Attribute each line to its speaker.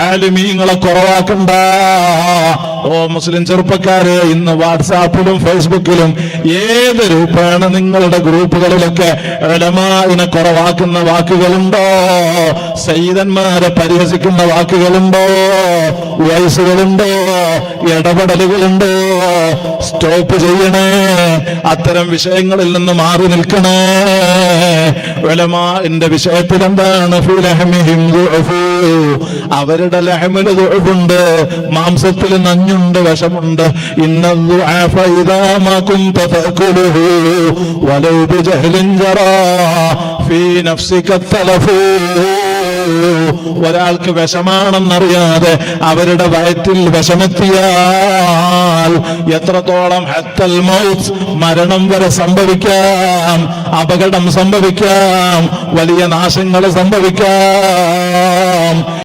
Speaker 1: ആലിമീങ്ങളെ കുറവാക്കണ്ട. ഓ മുസ്ലിം ചെറുപ്പക്കാരെ ഇന്ന് വാട്സാപ്പിലും ഫേസ്ബുക്കിലും ഏത് രൂപേണ നിങ്ങളുടെ ഗ്രൂപ്പുകളിലൊക്കെ ഇടമാവിനെ കുറവാക്കുന്ന വാക്കുകളുണ്ടോ? സയ്യിദന്മാരെ പരിഹസിക്കുന്ന വാക്കുകളുണ്ടോ? വയസ്സുകളുണ്ടോ? ഇടപെടലുകളുണ്ടോ? സ്റ്റോപ്പ് ചെയ്യണേ. അത്തരം വിഷയങ്ങളിൽ നിന്ന് മാറി നിൽക്കണേ. വെലമാ എന്റെ വിഷയത്തിൽ എന്താണ്? അവരുടെ ലഹമിന് ദുഴവുണ്ട് മാംസത്തിൽ നഞ്ഞുണ്ട് വശമുണ്ട് ഇന്നതുമാക്കും വലവ് ജഹലിഞ്ചറ ഫീ നഫ്സിക്കത്തലഫൂ ഒരാൾക്ക് വിഷമാണെന്നറിയാതെ അവരുടെ വയറ്റിൽ വിഷമെത്തിയാൽ എത്രത്തോളം ഹത്തൽ മൗത്ത് മരണം വരെ സംഭവിക്കാം അപകടം സംഭവിക്കാം വലിയ നാശങ്ങൾ സംഭവിക്കാം.